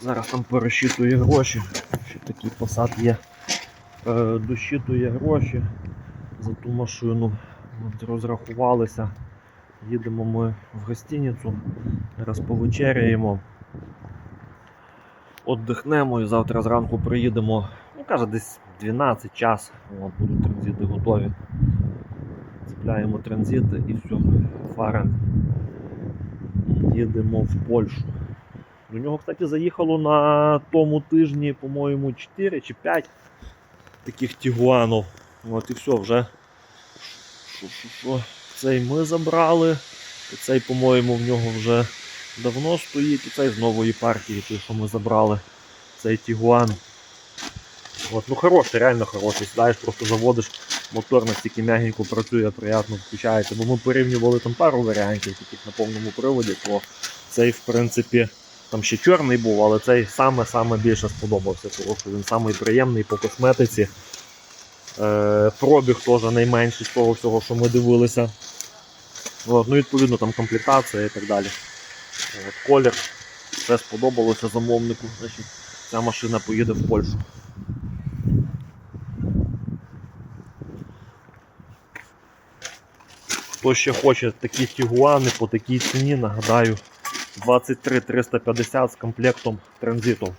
Зараз там пересчитує гроші. Ще такий посад є. Е, досчитує гроші за ту машину. От, розрахувалися. Їдемо ми в гостиницю. Зараз повечеряємо. Отдихнемо і завтра зранку приїдемо. Ну, каже, десь 12 час. От, будуть транзити готові. Цепляємо транзити і все. Фарен. Їдемо в Польщу. До нього, кстати, заїхало на тому тижні, по-моєму, 4 чи 5 таких тігуанів. От і все, вже. Що, що, що? Цей ми забрали. І цей, по-моєму, в нього вже давно стоїть. І цей з нової партії, той, що ми забрали. Цей тігуан. От, ну хороший, реально хороший. Сідаєш, просто заводиш мотор настільки м'ягенько працює, приємно включається. Бо ми порівнювали там пару варіантів таких на повному приводі, то цей, в принципі, там ще чорний був, але цей саме-саме більше сподобався, тому що він самий приємний по косметиці. Е, пробіг теж найменший з того всього, що ми дивилися. От, ну, відповідно, там комплектація і так далі. От, колір. Все сподобалося замовнику. Значить, ця машина поїде в Польщу. Хто ще хоче такі тігуани по такій ціні, нагадаю, 23 350 з комплектом транзиту.